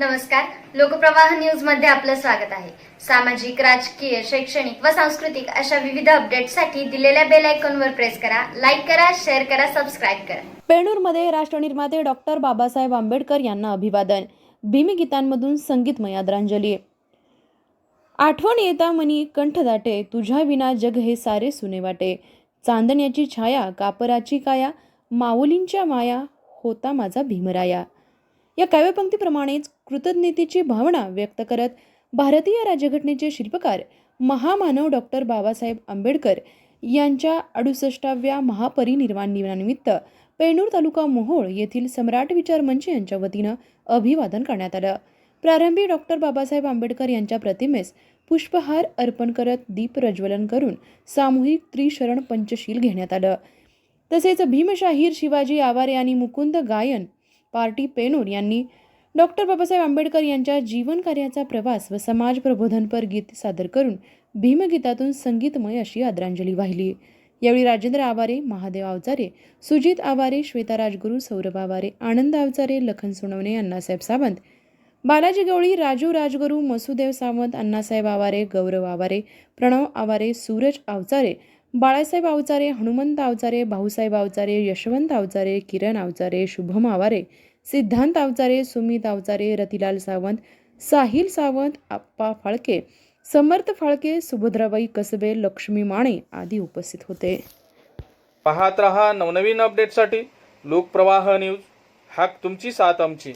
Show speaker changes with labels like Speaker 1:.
Speaker 1: नमस्कार. लोकप्रवाह न्यूजमध्ये आपलं स्वागत आहे. सामाजिक राजकीय शैक्षणिक व सांस्कृतिक अशा विविध अपडेटसाठी दिलेल्या बेल आयकॉनवर प्रेस करा लाईक करा शेअर करा सबस्क्राईब करा.
Speaker 2: पेणूरमध्ये राष्ट्रनिर्माते डॉक्टर बाबासाहेब आंबेडकर यांना अभिवादन. भीमगीतांमधून संगीतमय आदरांजली. आठवण येता मनी कंठ दाटे तुझ्या विना जग हे सारे सुने वाटे. चांदण्याची छाया कापराची काया माऊलींच्या माया होता माझा भीमराया. या काव्यपंक्तीप्रमाणेच कृतज्ञतेची भावना व्यक्त करत भारतीय राज्यघटनेचे शिल्पकार महामानव डॉक्टर बाबासाहेब आंबेडकर यांच्या अडुसष्टाव्या महापरिनिर्वाण दिनानिमित्त पेणूर तालुका मोहोळ येथील सम्राट विचार मंच यांच्या वतीनं अभिवादन करण्यात आलं. प्रारंभी डॉक्टर बाबासाहेब आंबेडकर यांच्या प्रतिमेस पुष्पहार अर्पण करत दीप प्रज्वलन करून सामूहिक त्रिशरण पंचशील घेण्यात आलं. तसेच भीमशाहीर शिवाजी आवारे आणि मुकुंद गायन पार्टी पेनूर यांनी डॉक्टर बाबासाहेब आंबेडकर यांच्या जीवन कार्याचा प्रवास व समाज प्रबोधनपर गीत सादर करून भीमगीतातून संगीतमय अशी आदरांजली वाहिली. यावेळी राजेंद्र आवारे महादेव आवचारे सुजित आवारे श्वेता राजगुरू सौरभ आवारे आनंद आवचारे लखन सोनवणे अण्णासाहेब सावंत बालाजी गवळी राजू राजगुरू मसुदेव सावंत अण्णासाहेब आवारे गौरव आवारे प्रणव आवारे सूरज आवचारे बाळासाहेब आवचारे हनुमंत आवचारे भाऊसाहेब आवचारे यशवंत आवचारे किरण आवचारे शुभम आवारे सिद्धांत आवचारे सुमित आवचारे रतिलाल सावंत साहिल सावंत आप्पा फाळके समर्थ फाळके सुभद्राबाई कसबे लक्ष्मी माणे आदी उपस्थित होते.
Speaker 3: पाहत रहा नवनवीन अपडेटसाठी लोकप्रवाह न्यूज हाक तुमची साथ आमची.